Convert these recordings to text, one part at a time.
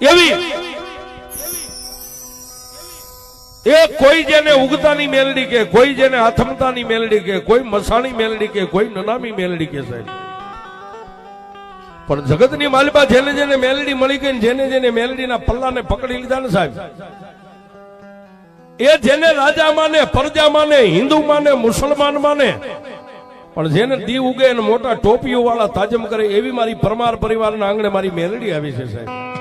એવી. એ કોઈ જેને ઉગતાની મેલડી કે, કોઈ જેને અથમતાની મેલડી કે, કોઈ મસાણી મેલડી કે, કોઈ નનામી મેલડી કે સાહેબ. પણ જગતની માલિપા જેને જેને મેલડી મળી ગઈ જેને જેને જેને મેલડીના પલ્લાને પકડી લીધા ને સાહેબ. એ જેને રાજા માને પ્રજા માને હિન્દુ માને મુસલમાન માને પણ જેને દી ઉગે મોટા ટોપીઓ વાળા તાજમ કરે એવી મારી પરમાર પરિવારના આંગણે મારી મેલડી આવી છે સાહેબ.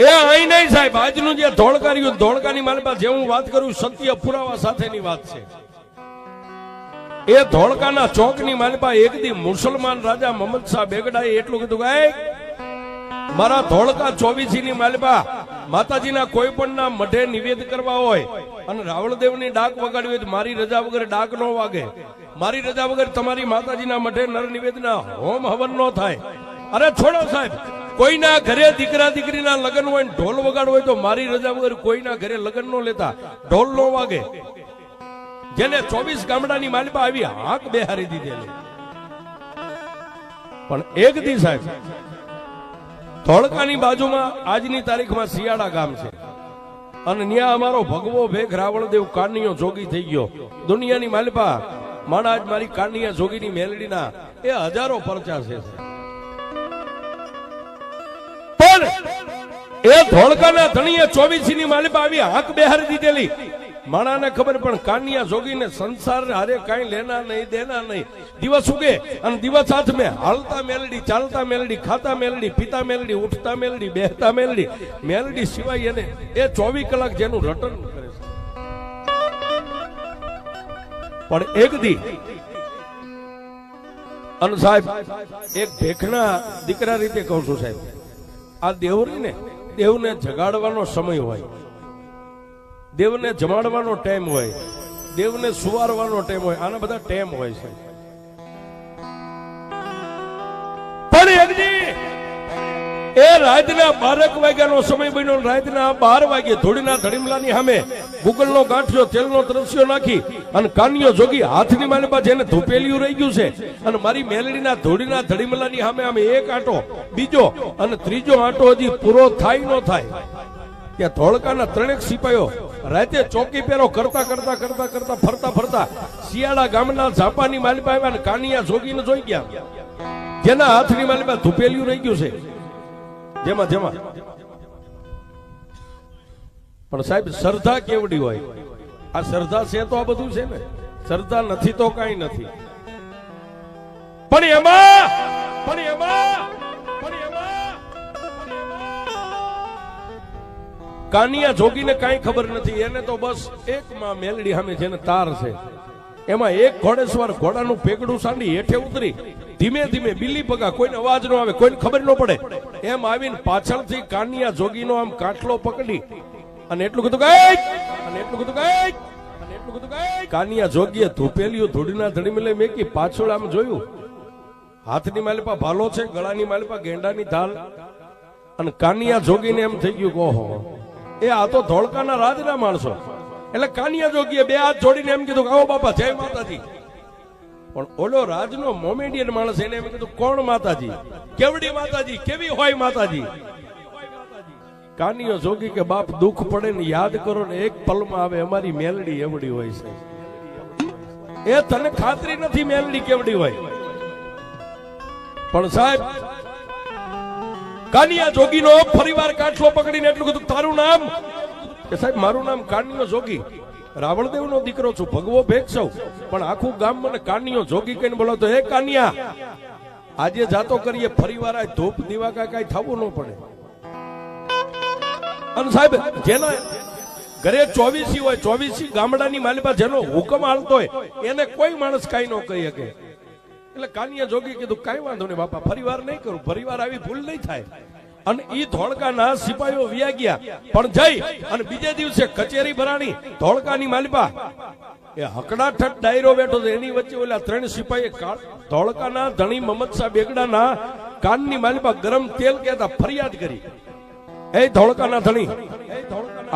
એ અહીં નહીં સાહેબ, આજનું જે ધોળકાર્યું, ધોળકાની મારી પાસે જે હું વાત કરું, સત્ય પુરાવા સાથેની વાત છે. એ ધોળકાના ચોકની માલિપા એક દી મુસલમાન રાજા મોહમ્મદ શાહ બેગડાએ એટલું કીધું કે મારા ધોળકા ચોવીસી ની માલિપા માતાજીના કોઈ પણ ના મઢે નિવેદ કરવા હોય અને રાવણદેવની ડાક વગાડવી હોય મારી રજા વગર ડાક નો વાગે. મારી રજા વગર તમારી માતાજીના મઢે નર નિવેદના હોમ હવન નો થાય. અરે છોડો સાહેબ કોઈના ઘરે દીકરા દીકરીના લગ્ન હોય ઢોલ વગાડ હોય તો મારી રજા વગર કોઈના ઘરે લગ્ન નો લેતા. ઢોલ નો વાગે. જેને ચોવીસ ગામડાની માલિપા આવી હાક બેહારી દીધેલી. પણ એક દી સાહેબ, ધોળકાની બાજુમાં આજની તારીખમાં શિયાળા ગામ છે. અને ત્યાં અમારો ભગવો ભેખ રાવણદેવ કાનિયો જોગી થઈ ગયો. દુનિયાની માલિપા, માણા આજ મારી કાનિયા જોગીની મેલડીના એ હજારો પરચા છે. એ ધોળકાના ધણીએ ચોવીસી ની માલિપા આવી હાક બેહારી દીધેલી. માણાને ખબર પણ કાનિયા જોગીને સંસાર હારે કાંઈ લેના નહીં, દેના નહીં. દિવસ ઉગે અને દિવસ હાથ મેં હાલતા મેલડી, ચાલતા મેલડી, ખાતા મેલડી, પીતા મેલડી, ઉઠતા મેલડી, બેહતા મેલડી. મેલડી સિવાય એને એ ચોવીસ કલાક જેનું રટન કરે. છે પણ એક દી અને સાહેબ, એક ભેખના દીકરા રીતે કહું છું સાહેબ, આ દેવરીને દેવને જગાડવાનો સમય હોય. દેવને જમાડવાનો ટાઈમ હોય. દેવને સુવારવાનો ટાઈમ હોય. આના બધા ટાઈમ હોય છે. પણ એ રાતના બારક વાગ્યાનો સમય બન્યો રાતના બાર વાગે ધોળીના ધડીમલાની સામે ગુગલનો ગાંઠિયો, તેલનો ત્રસ્યો નાખી અને કાનિયો જોગી હાથની માલિપા જેને ધૂપેલિયું રહી ગયું છે અને મારી મેલડીના ધોળીના ધડીમલાની સામે આમ એક આંટો, બીજો અને ત્રીજો આંટો હજી પૂરો થાય નો થાય. ત્યાં ધોળકાના ત્રણેક સિપાયો રાતે ચોકી પેરો કરતા કરતા કરતા કરતા ફરતા ફરતા શિયાળા ગામના ઝાપાની માલિપા આવ્યા અને કાનિયા જોગીને જોઈ ગયા. જેના હાથની માલિપા ધૂપેલિયું રહી ગયું છે. જેમાં જેમાં. પણ સાહેબ, શ્રદ્ધા કેવડી હોય? આ શ્રદ્ધા છે તો આ બધું છે ને? શ્રદ્ધા નથી તો કઈ નથી. પણ એમાં પણ એમાં કાનિયા જોગીને કાંઈ ખબર નથી. એને તો બસ એક માં મેલડી સામે જેને તાર છે. એમાં એક ઘોડેસવાર ઘોડાનું પેગડું સાંડી હેઠે ઉતરી. ધીમે ધીમે બિલ્લી પગા કોઈને અવાજ ન આવે, કોઈને ખબર ન પડે. એમ આવીને પાછળથી કાનિયા જોગીનો આમ કાટલો પકડી અને એટલું કીધું ગઈ અને એટલું કીધું ગઈ કાનિયા જોગીએ ધૂપેલીઓ ધૂળીના લઈ મેકી પાછળ આમ જોયું. હાથની માલપા ભાલો છે, ગળાની માલિપા ગેંડાની ધાલ. અને કાનિયા જોગીને એમ થઈ ગયું ઓહો, એ આ તો ધોળકાના રાજના માણસો. એટલે કાનિયા જોગીએ બે હાથ જોડીને એમ કીધું કે આવો બાપા, જય માતાજી. પણ ઓલો રાજનો મોમેડિયન માણસ એને એમ કીધું, કોણ માતાજી? કેવડી માતાજી? કેવી હોય માતાજી? કાનીઓ જોગી કે, બાપ, દુઃખ પડે ને યાદ કરો ને એક પલમાં આવે, અમારી મેલડી એવડી હોય છે. એ તને ખાતરી નથી મેલડી કેવડી હોય. પણ સાહેબ, કાનિયા જોગીનો ફરીવાર કાઠલો પકડીને એટલું કીધું, તારું નામ? કે સાહેબ, મારું નામ કાનિયો જોગી. રાવણદેવનો દીકરો છું, ભગવો ભેગ સૌ પણ આખું ગામ મને કાનિયો જોગી કહીને તો, હે કાનિયા, આજે જાતો કરીએ ફરીવાર આ ધૂપ દીવા કાંઈ થવું ન પડે. અને સાહેબ, જેના ઘરે ચોવીસી હોય, ચોવીસી ગામડાની માલિકા જેનો હુકમ હાલતો હોય, એને કોઈ માણસ કાંઈ ન કહી શકે. એટલે કાનિયા જોગી કીધું, કઈ વાંધો નહીં બાપા, ફરીવાર નહીં કરું, ફરીવાર આવી ભૂલ નહીં થાય. અને ઈ ધોળકાના સિપાહીઓ વ્યા ગયા. પણ જઈ અને બીજે દિવસે કચેરી ભરાણી ધોળકાની માલિપા. એ હકડાઠઠ ડાયરો બેઠો છે. એની વચ્ચે ઓલા ત્રણ સિપાહીએ ધોળકાના ધણી મહમદ શાહ બેગડાના કાનની માલિપા ગરમ તેલ કહેતા ફરિયાદ કરી. એ ધોળકાના ધણી,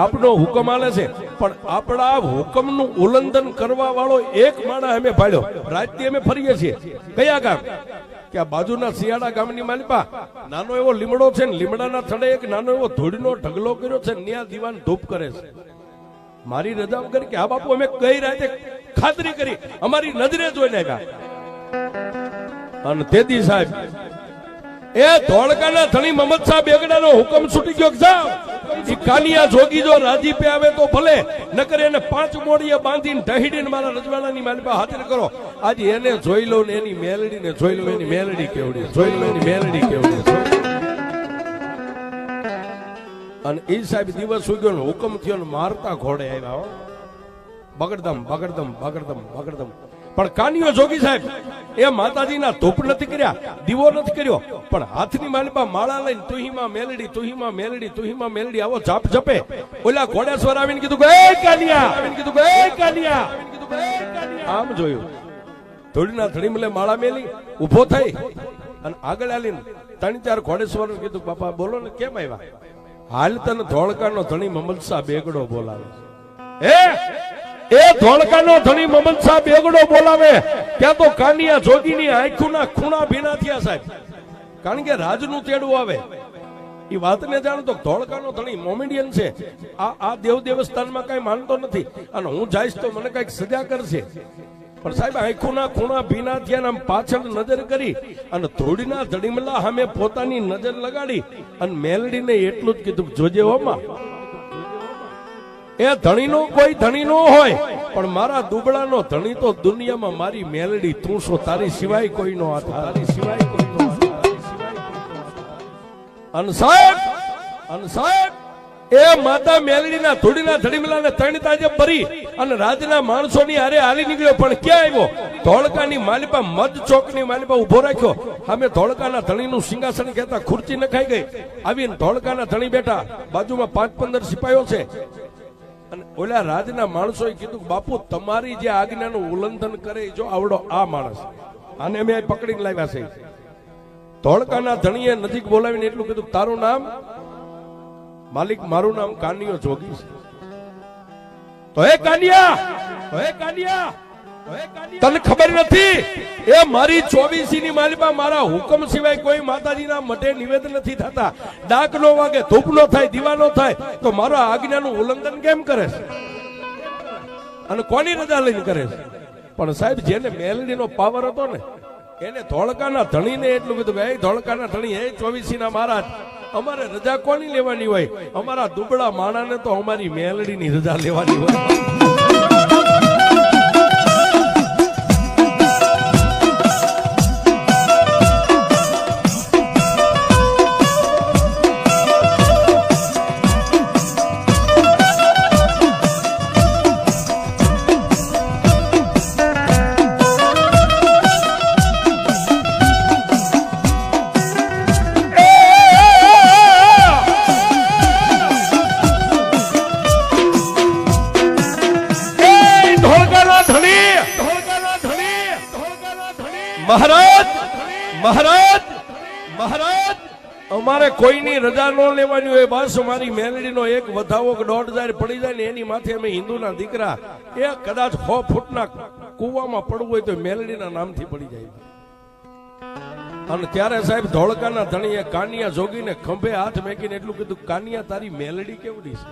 આપનો હુકમ આલે છે. પણ આપણા હુકમનું ઉલ્લંઘન કરવા વાળો એક માણસ અમે ભાડ્યો રાતથી અમે ફરીએ છીએ. કયા ગામ? કે આ બાજુના શિયાળા ગામની માલિપા, નાનો એવો લીમડો છે ને લીમડાના થડે એક નાનો એવો ધૂળનો ઢગલો કર્યો છે ન્યા દીવાન ધૂપ કરે છે. મારી રજા વગર કે આ બાપુ અમે કઈ રાતે ખાતરી કરી, અમારી નજરે જોઈને આવ્યા. અને તેદી સાહેબ, એ ધોળકાના ધણી મહમદ સાહેબ બેગડાનો હુકમ છૂટી ગયો કે જાઓ કાનિયા જોગી જો રાજીપે આવે તો ભલે, નકર એને પાંચ મોડીએ બાંધીને ઢહીડીને મારા રજવાડાની મારી પાસે હાજર કરો. આજે એને જોઈ લો ને એની મેલડીને જોઈ લો, એની મેલડી કેવડી જોઈ લો એની મેલડી કેવડી અને એ સાહેબ દિવસ ઉગ્યો ને હુકમ થયો ને મારતા ઘોડે આવ્યા બગડદમ બગડદમ બગડદમ બગડદમ. પણ કાનિયો જોગી સાહેબ, એ માતાજીના ધૂપ નથી કર્યા, દીવો નથી કર્યો, પણ હાથની માલમાં માળા લઈને તુહીમાં મેલડી તુહીમાં મેલડી તુહીમાં મેલડી, આવો જાપ જપે ઓલા ઘોડેશ્વર આવીને કીધું કે એ કાનિયા! આવીને કીધું કે એ કાનિયા! આમ જોયું. ધૂળના થડીમલે માળા મેલી, ઊભો થઈ, અને આગળ આલીને ત્રણ ચાર ઘોડેશ્વર કીધું, બાપા, બોલો ને, કેમ આવ્યા? હાલ તને ધોળકાનો ધણી મમલસા બેગડો બોલાવે એ એ ધોળકાનો ધણી મમન સાહેબ એગડો બોલાવે. ત્યાં તો કાનિયા જોગીની આંખોના ખૂણા ભીના થયા સાહેબ. કારણ કે રાજનું તેડું આવે. એ વાતને જાણો તો ધોળકાનો ધણી મોમેડિયન છે. આ આ દેવ દેવસ્થાનમાં કઈ માનતો નથી. અને હું જઈશ તો મને કંઈક સજા કરશે. પણ સાહેબ, આંખોના ખૂણા ભીના થયા આમ પાછળ નજર કરી અને ધોળીના ધડીમલા સામે પોતાની નજર લગાડી અને મેલડીને એટલું જ કીધું, જોજે હોમાં એ ધણીનો કોઈ ધણી નો હોય. પણ મારા દુબળાનો ધણી તો દુનિયામાં મારી મેલડી તું છો તારી સિવાય કોઈનો હાથ તારી સિવાય કોઈનો હાથ, તારી સિવાય કોઈનો હાથ. અને સાહેબ અને સાહેબ એ માતા મેલડીના ધૂળીના ધડીમલાને ત્રણ તાજે ભરી અને રાજના માણસોની હારે હાલી નીકળ્યો પણ ક્યાં આવ્યો? ધોળકાની માલિપા મધ ચોકની માલિપા ઊભો રાખ્યો. અમે ધોળકાના ધણીનું સિંહાસન કહેતા ખુરચી નખાઈ ગઈ. આવીને ધોળકાના ધણી બેઠા. બાજુમાં પાંચ પંદર સિપાહીઓ છે. અને ઓલા રાજના માણસોએ કીધું, બાપુ, તમારી જે આજ્ઞાનું ઉલ્લંઘન કરે જો આવડો આ માણસ. આને મેં પકડીને લાવ્યા છે. ધોળકાના ધણીએ નજીક બોલાવીને એટલું કીધું, તારું નામ? માલિક, મારું નામ કાનિયો જોગી છે. તો એ કાનિયા, તો હે કાનિયા તને ખબર નથી? એ મારી ચોવીસી ની માલિપા મારા હુકમ સિવાય કોઈ માતાજીના મઢે નિવેદન નથી થતા. ડાક નો વાગે, ધૂપ નો થાય, દીવા નો થાય, તો મારા આજ્ઞાનું ઉલ્લંઘન કેમ કરે છે? અને કોની રજા લઈને કરે છે? પણ સાહેબ, જેને મેલડીનો પાવર હતો ને, એને ધોળકાના ધણીને એટલું કીધું કે, "એ ધોળકાના ધણી, એ ચોવીસી ના મહારાજ, અમારે રજા કોની લેવાની હોય? અમારા દુબળા માણાને તો અમારી મેલડીની રજા લેવાની હોય. મહારાજ મહારાજ મહારાજ. અમારે કોઈની રજા ન લેવાની હોય, બસ અમારી મેલડીનો એક વધાવો દોઢ હજાર પડી જાય ને એની માથે અમે હિન્દુના દીકરા. એ કદાચ સો ફૂટના કુવામાં પડવું હોય તો મેલડીના નામથી પડી જાય. અને ત્યારે સાહેબ ધોળકાના ધણીએ કાનિયા જોગીને ખંભે હાથ મેકીને એટલું કીધું, કાનિયા, તારી મેલડી કેવડી છે?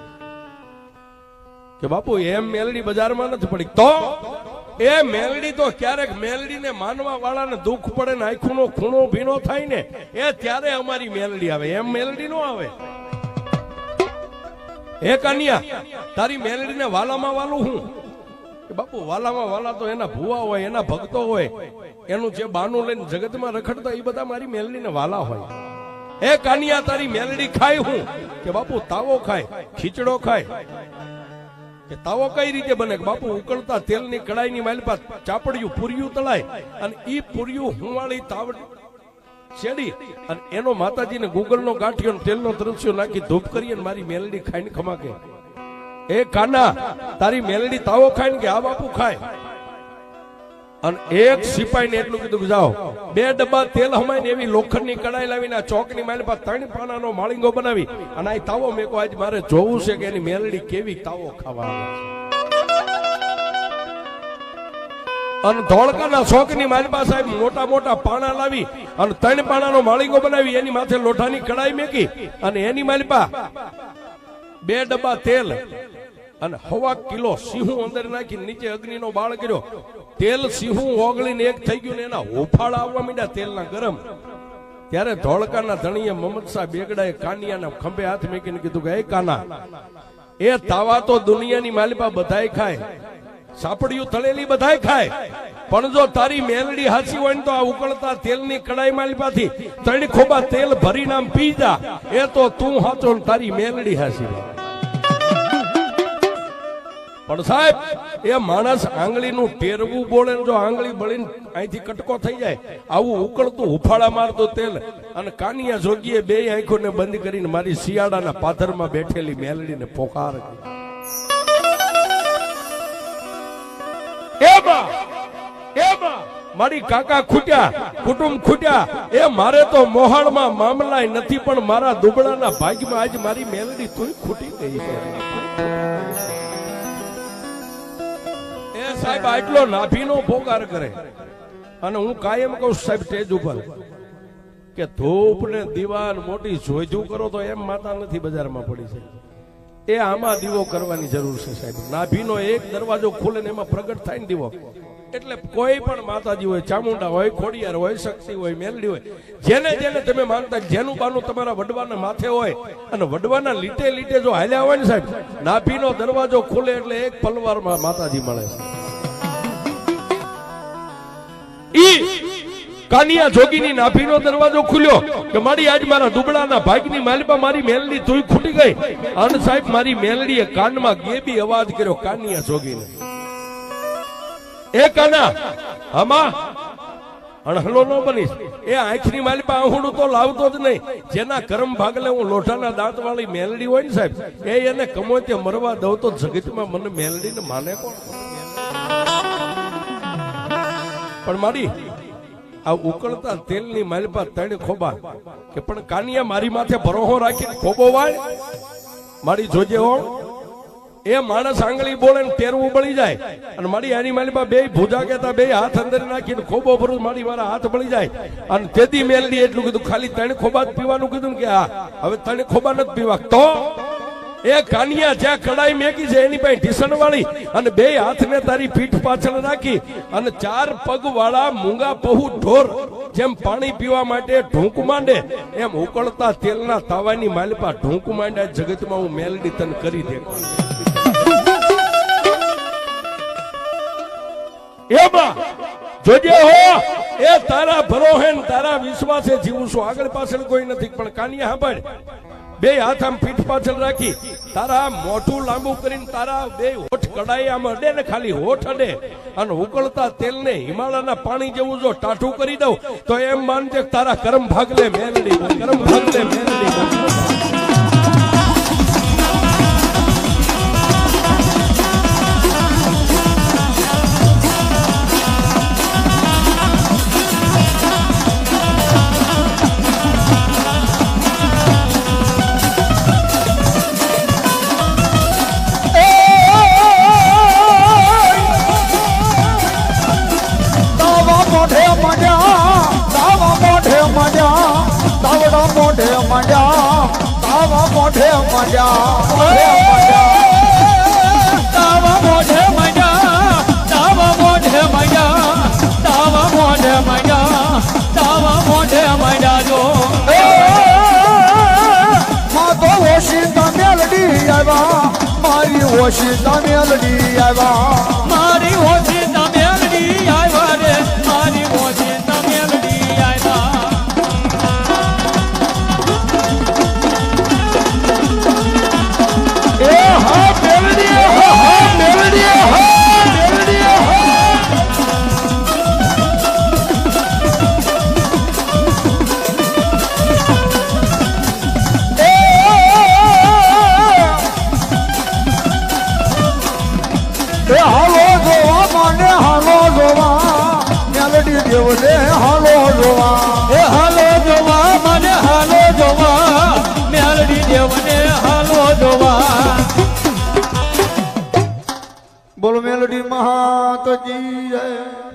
કે બાપુ, એમ મેલડી બજારમાં નથી પડી. તો એ મેલડી તો ક્યારેક મેલડીને માનવા વાળાને દુઃખ પડે ને આંખનો ખૂણો ભીનો થાય ને, એ ત્યારે અમારી મેલડી આવે. એમ મેલડી નો આવે. હે કન્યા, તારી મેલડીને વાલામાં વાલું હું? બાપુ, વાલામાં વાલા તો એના ભુવા હોય, એના ભક્તો હોય. એનું જે બાનું લઈને જગતમાં રખડતા એ બધા મારી મેલડીને વાલા હોય. એ કાનિયા, તારી મેલડી ખાય હું? કે બાપુ, તાવો ખાય, ખીચડો ખાય. કે તાવો કઈ રીતે બને? બાપુ ઉકળતા તેલની કડાઈની માલપા ચાપડિયું પૂર્યું તળાય અને ઈ પૂર્યું હુંવાળી તાવડ છેડી અને એનો માતાજીને ગુગલનો ગાંઠિયો તેલનો દ્રશ્યો નાખી ધૂપ કરી અને મારી મેલડી ખાઈને ખમાકે. એ કાના, તારી મેલડી તાવો ખાય ને કે આ બાપુ ખાય? અને એક સિપાહીને એટલું કીધું કે જાઓ. બે ડબ્બા તેલ હમાય ને એવી લોખંડની કડાઈ લાવીને આ ચોકની માલ પર ત્રણ પાનાનો માળીંગો બનાવી અને આ તાવો મેકો આજ મારે જોવું છે કે એની મેલડી કેવી તાવો ખાવા અને ધોળકાના શોખની મારી પાસે મોટા મોટા પાણા લાવી અને ત્રણ પાણાનો માળીંગો બનાવી, એની માથે લોઢાની કડાઈ મેકી અને એની માલિપા બે ડબ્બા તેલ અને હવા કિલો સિંહું અંદર નાખી નીચે અગ્નિનો બાળ કર્યો. તેલ સિંહું ઓગળીને એક થઈ ગયું ને એના હોફાળા આવવા માંડ્યા તેલના ગરમ. ત્યારે ધોળકાના ધણીએ શાહ બેગડાએ કાનિયાના ખંભે હાથ મૂકીને કીધું કે એ કાના, એ તાવા તો દુનિયાની માલિપા બધાય ખાય. સાપડિયું તળેલી બધાય ખાય. પણ જો તારી મેલડી હાચી હોય ને તો આ ઉકળતા તેલની કડાઈ માલિપાથી ત્રણ ખોબા તેલ ભરીને આમ પી જા. એ તો તું હાચો તારી મેલડી હાચી. હોય. પણ સાહેબ, એ માણસ આંગળીનું ટેરવું બોલે જો આંગળી બળીને અહીંથી કટકો થઈ જાય, આવું ઉકળતું હુફાળા મારતું તેલ. અને કાનિયા જોગીએ બે આંખોને બંધ કરીને મારી શિયાળાના પાથરમાં બેઠેલી મેલડીને પોકાર મારી કાકા ખૂટ્યા, કુટુંબ ખૂટ્યા. એ મારે તો મોહાળમાં મામલાય નથી, પણ મારા દુબળાના ભાગમાં આજ મારી મેલડી તું ખૂટી ગઈ છે. સાહેબ, આટલો નાભીનો ભોગાર કરે. અને હું કાયમ કહું સાહેબ, સ્ટેજ ઉપર કે ધૂપ ને દીવાન મોટી જોઈજુ કરો તો એમ માતા નથી બજારમાં પડી છે. એ આમાં દીવો કરવાની જરૂર છે, સાહેબ. નાભીનો એક દરવાજો ખુલે ને એમાં પ્રગટ થાય ને દીવો. એટલે કોઈ પણ માતાજી હોય, ચામુંડા હોય, ખોડિયાર હોય, શક્તિ હોય, મેલડી હોય, જેને જેને તમે માનતા જેનું બાનું તમારા વડવાના માથે હોય, અને વડવાના લીટે લીટે જો હાલ્યા હોય ને સાહેબ, નાભીનો દરવાજો ખુલે એટલે એક પલવારમાં માતાજી મળે છે. કાનિયા જોગીની નાભીનો દરવાજો ખુલ્યો કે મારી આજ મારા દુબળાના ભાગની માલિપા મારી મેલડી ધૂઈ ખૂટી ગઈ. અન સાહેબ, મારી મેલડીએ કાનમાં ગેબી અવાજ કર્યો, કાનિયા જોગીને. એ કાના હમા અણહલો ન બનીશ. એ આંખની માલિપા આહુડું તો લાવતો જ નહીં. જેના કરમ ભાગલે હું લોઢાના દાંત વાળી મેલડી હોય ને સાહેબ, એ એને કમો તે મરવા દઉં તો જગતમાં મને મેલડીને માને કોણ? પણ મારી આ ઉકળતા તેલની માલિપા ત્રણ ખોબા કે પણ કાનિયા મારી માથે ભરોહો રાખીને ખોબો વાય મારી જોજે હો. એ માણસ આંગળી બોલે ને તેરવું બળી જાય. અને મારી આની માલિપા બે ભૂજા કેતા બે હાથ અંદર નાખીને ખોબો ભરું મારી મારા હાથ બળી જાય. અને તેથી મેલડી એટલું કીધું, ખાલી ત્રણ ખોબા જ પીવાનું કીધું કે હા, હવે ત્રણ ખોબા નથી પીવા. તો એ કાનિયા જ્યાં કડાઈ મેકી છે, એની પાસે ઢીસણ વાળી અને બે હાથને તારી પીઠ પાછળ રાખી અને ચાર પગ વાળા મૂંગા પહુ ઢોર જેમ પાણી પીવા માટે ઢૂંક માંડે, એમ ઉકળતા તેલના તાવાની માલપા ઢૂંક માંડ્યા જગતમાં હું મેલડી તન કરી દે એમાં જોજે હો, એ તારા ભરોહેન તારા વિશ્વાસે જીવું છું. આગળ પાછળ કોઈ નથી, પણ કાનિયા સાંભળ. બે હાથ આમ પીઠ પાછળ રાખી, તારા મોઢું લાંબુ કરીને તારા બે હોઠ કડાઈ આમ અડે ને ખાલી હોઠ અડે. અને ઉકળતા તેલને હિમાલયના પાણી જેવું જો ટાઢું કરી દઉં, તો એમ માનજે તારા કરમ ભાગલે મેલડી કરમ ભાગલે મેલડી તો ઓશિંતા મેલડી આવ્યા. મારી બોલો મેલડી મહાત જય